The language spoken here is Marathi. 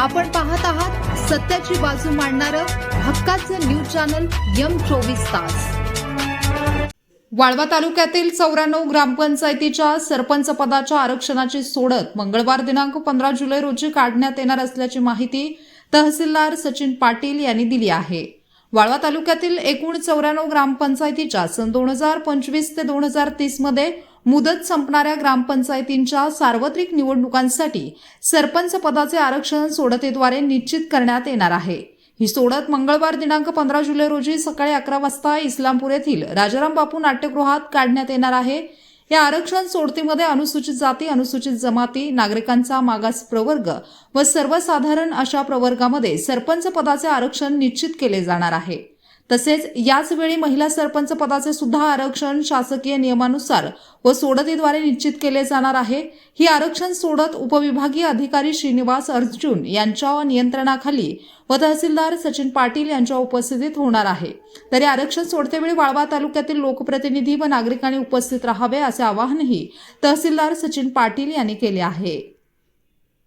आपण पाहत आहात सत्याची बाजू मांडणारं हक्काचं न्यूज चॅनल यम चोवीस तास. वाळवा तालुक्यातील चौऱ्याण्णव ग्रामपंचायतीच्या सरपंच पदाच्या आरक्षणाची सोडत मंगळवार दिनांक पंधरा जुलै रोजी काढण्यात येणार असल्याची माहिती तहसीलदार सचिन पाटील यांनी दिली आहे. वाळवा तालुक्यातील एकूण चौऱ्याण्णव ग्रामपंचायतीच्या सन दोन हजार पंचवीस ते दोन हजार तीसमध्ये मध्ये मुदत संपणाऱ्या ग्रामपंचायतींच्या सार्वत्रिक निवडणुकांसाठी सरपंच पदाचे आरक्षण सोडतेद्वारे निश्चित करण्यात येणार आहे. ही सोडत मंगळवार दिनांक पंधरा जुलै रोजी सकाळी अकरा वाजता इस्लामपूर येथील राजाराम बापू नाट्यगृहात काढण्यात येणार आहे. या आरक्षण सोडतीमध्ये अनुसूचित जाती अनुसूचित जमाती नागरिकांचा मागास प्रवर्ग व सर्वसाधारण अशा प्रवर्गामध्ये सरपंच पदाचे आरक्षण निश्चित केले जाणार आहे. तसेच याचवेळी महिला सरपंच पदाचे सुद्धा आरक्षण शासकीय नियमानुसार व सोडतीद्वारे निश्चित केले जाणार आहे. ही आरक्षण सोडत उपविभागीय अधिकारी श्रीनिवास अर्जुन यांच्या नियंत्रणाखाली व तहसीलदार सचिन पाटील यांच्या उपस्थितीत होणार आहे. तरी आरक्षण सोडतेवेळी वाळवा तालुक्यातील लोकप्रतिनिधी व नागरिकांनी उपस्थित राहावे असे आवाहनही तहसीलदार सचिन पाटील यांनी केले आहे.